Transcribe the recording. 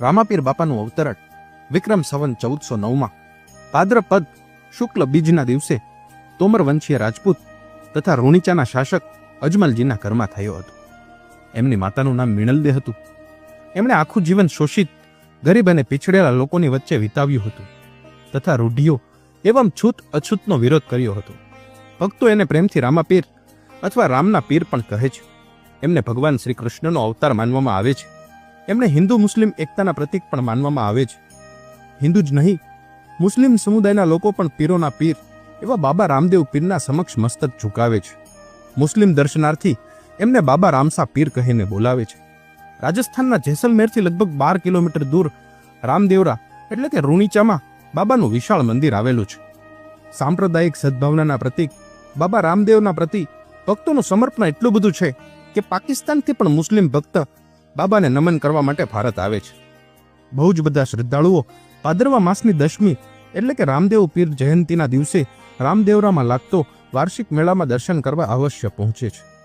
રામાપીર બાપાનું અવતરણ વિક્રમ સંવન ચૌદસો નવમાં. ભાદ્રપદ શુક્લ બીજના દિવસે તોમર વંશીય રાજપૂત તથા રોણીચાના શાસક અજમલજીના ઘરમાં થયો હતો. એમની માતાનું નામ મિણલદે હતું. એમણે આખું જીવન શોષિત, ગરીબ અને પીછડેલા લોકોની વચ્ચે વિતાવ્યું હતું તથા રૂઢિઓ એવં છૂત અછૂતનો વિરોધ કર્યો હતો. ભક્તો એને પ્રેમથી રામાપીર અથવા રામના પીર પણ કહે છે. એમને ભગવાન શ્રી કૃષ્ણનો અવતાર માનવામાં આવે છે. એમને હિન્દુ મુસ્લિમ એકતાના પ્રતીક પણ માનવામાં આવે છે. હિન્દુ જ નહીં, મુસ્લિમ સમુદાયના લોકો પણ પીરોના પીર એવા બાબા રામદેવ પીરના સમક્ષ મસ્તક ઝુકાવે છે. મુસ્લિમ દર્શનાર્થી એમને બાબા રામસા પીર કહીને બોલાવે છે. રાજસ્થાનના જેસલમેરથી લગભગ બાર કિલોમીટર દૂર રામદેવરા એટલે કે રૂણીચામાં બાબાનું વિશાળ મંદિર આવેલું છે. સાંપ્રદાયિક સદભાવનાના પ્રતીક, બાબા રામદેવના પ્રતિ ભક્તોનું સમર્પણ એટલું બધું છે કે પાકિસ્તાનથી પણ મુસ્લિમ ભક્ત બાબાને નમન કરવા માટે ભારત આવે છે. બહુ જ બધા શ્રદ્ધાળુઓ ભાદરવા માસની દશમી એટલે કે રામદેવ પીર જયંતીના દિવસે રામદેવરામાં લાગતો વાર્ષિક મેળામાં દર્શન કરવા અવશ્ય પહોંચે છે.